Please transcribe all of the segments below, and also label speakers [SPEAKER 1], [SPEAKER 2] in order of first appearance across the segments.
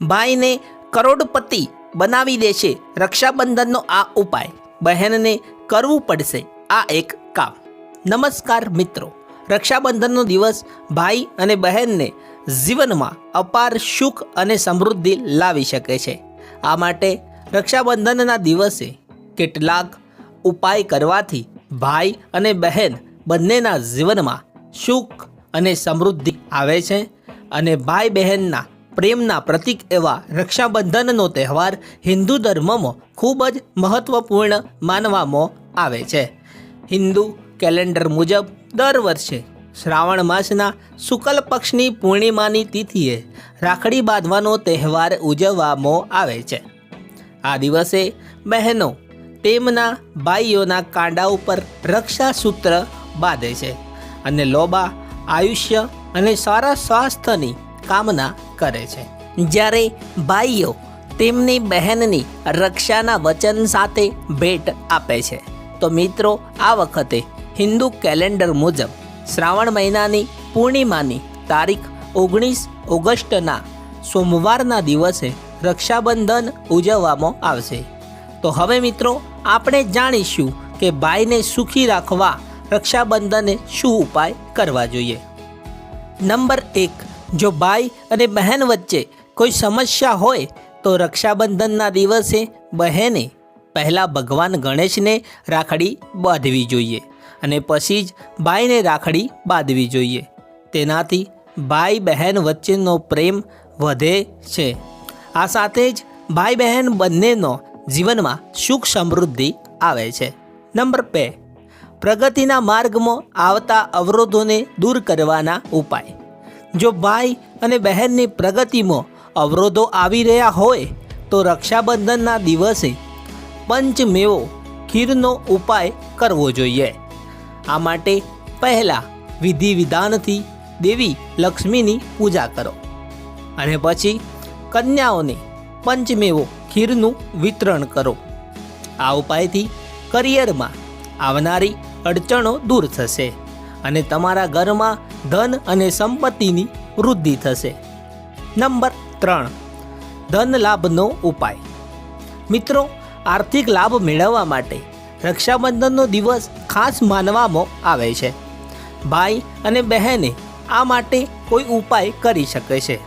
[SPEAKER 1] ભાઈને કરોડપતિ બનાવી દેશે રક્ષાબંધનનો આ ઉપાય. બહેનને કરવું પડશે આ એક કામ. નમસ્કાર મિત્રો. રક્ષાબંધનનો દિવસ ભાઈ અને બહેનને જીવનમાં અપાર સુખ અને સમૃદ્ધિ લાવી શકે છે. આ માટે રક્ષાબંધનના દિવસે કેટલાક ઉપાય કરવાથી ભાઈ અને બહેન બંનેના જીવનમાં સુખ અને સમૃદ્ધિ આવે છે અને ભાઈ બહેનના પ્રેમના પ્રતીક એવા રક્ષાબંધનનો તહેવાર હિન્દુ ધર્મમાં ખૂબ જ મહત્વપૂર્ણ માનવામાં આવે છે. હિન્દુ કેલેન્ડર મુજબ દર વર્ષે શ્રાવણ માસના શુક્લ પક્ષની પૂર્ણિમાની તિથિએ રાખડી બાંધવાનો તહેવાર ઉજવવામાં આવે છે. આ દિવસે બહેનો તેમના ભાઈઓના કાંડા ઉપર રક્ષાસૂત્ર બાંધે છે અને લોબા આયુષ્ય અને સારા સ્વાસ્થ્યની કામના કરે છે. જ્યારે ભાઈઓ તેમની બહેનની રક્ષાના વચન સાથે ભેટ આપે છે. તો મિત્રો, આ વખતે હિન્દુ કેલેન્ડર મુજબ શ્રાવણ મહિનાની પૂર્ણિમાની તારીખ ઓગણીસ ઓગસ્ટના સોમવારના દિવસે રક્ષાબંધન ઉજવવામાં આવશે. તો હવે મિત્રો, આપણે જાણીશું કે ભાઈને સુખી રાખવા રક્ષાબંધને શું ઉપાય કરવા જોઈએ. નંબર એક જો ભાઈ અને બહેન વચ્ચે કોઈ સમસ્યા હોય તો રક્ષાબંધનના દિવસે બહેને પહેલાં ભગવાન ગણેશને રાખડી બાંધવી જોઈએ અને પછી જ ભાઈને રાખડી બાંધવી જોઈએ. તેનાથી ભાઈ બહેન વચ્ચેનો પ્રેમ વધે છે. આ સાથે જ ભાઈ બહેન બંનેનો જીવનમાં સુખ સમૃદ્ધિ આવે છે. નંબર બે. પ્રગતિના માર્ગમાં આવતા અવરોધોને દૂર કરવાના ઉપાય. જો ભાઈ અને બહેનની પ્રગતિમાં અવરોધો આવી રહ્યા હોય તો રક્ષાબંધનના દિવસે પંચમેવો ખીરનો ઉપાય કરવો જોઈએ. આ માટે પહેલાં વિધિ વિધાનથી દેવી લક્ષ્મીની પૂજા કરો. અને પછી કન્યાઓને પંચમેવો ખીરનું વિતરણ કરો. આ ઉપાયથી કરિયરમાં આવનારી અડચણો દૂર થશે. અને તમારા ઘરમાં ધન અને સંપત્તિની વૃદ્ધિ થશે. નંબર ત્રણ, ધન લાભનો ઉપાય. મિત્રો, આર્થિક લાભ મેળવવા માટે રક્ષાબંધનનો દિવસ ખાસ માનવામાં આવે છે. ભાઈ અને બહેને આ માટે કોઈ ઉપાય કરી શકે છે.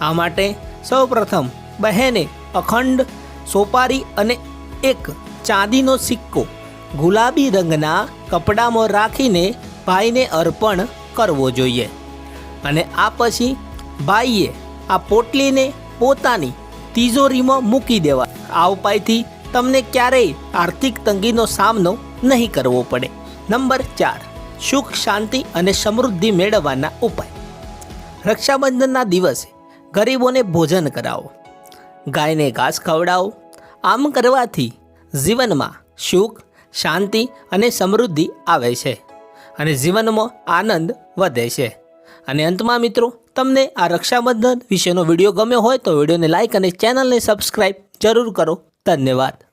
[SPEAKER 1] આ માટે સૌપ્રથમ બહેને અખંડ, સોપારી અને એક ચાંદીનો સિક્કો ગુલાબી રંગના કપડામાં રાખીને ભાઈને અર્પણ કરવો જોઈએ. અને આ પછી ભાઈએ આ પોટલીને પોતાની તિજોરીમાં મૂકી દેવા. આ ઉપાયથી તમને ક્યારેય આર્થિક તંગીનો સામનો નહીં કરવો પડે. નંબર ચાર, સુખ, શાંતિ અને સમૃદ્ધિ મેળવવાના ઉપાય. રક્ષાબંધનના દિવસે ગરીબોને ભોજન કરાવો. ગાયને ઘાસ ખવડાવો. આમ કરવાથી જીવનમાં સુખ, શાંતિ અને સમૃદ્ધિ આવે છે. અને જીવનમાં આનંદ વધે છે. અને અંતમાં મિત્રો, તમને આ રક્ષાબંધન વિશેનો વીડિયો ગમ્યો હોય તો વિડીયોને લાઇક અને ચેનલને સબસ્ક્રાઈબ જરૂર કરો. ધન્યવાદ.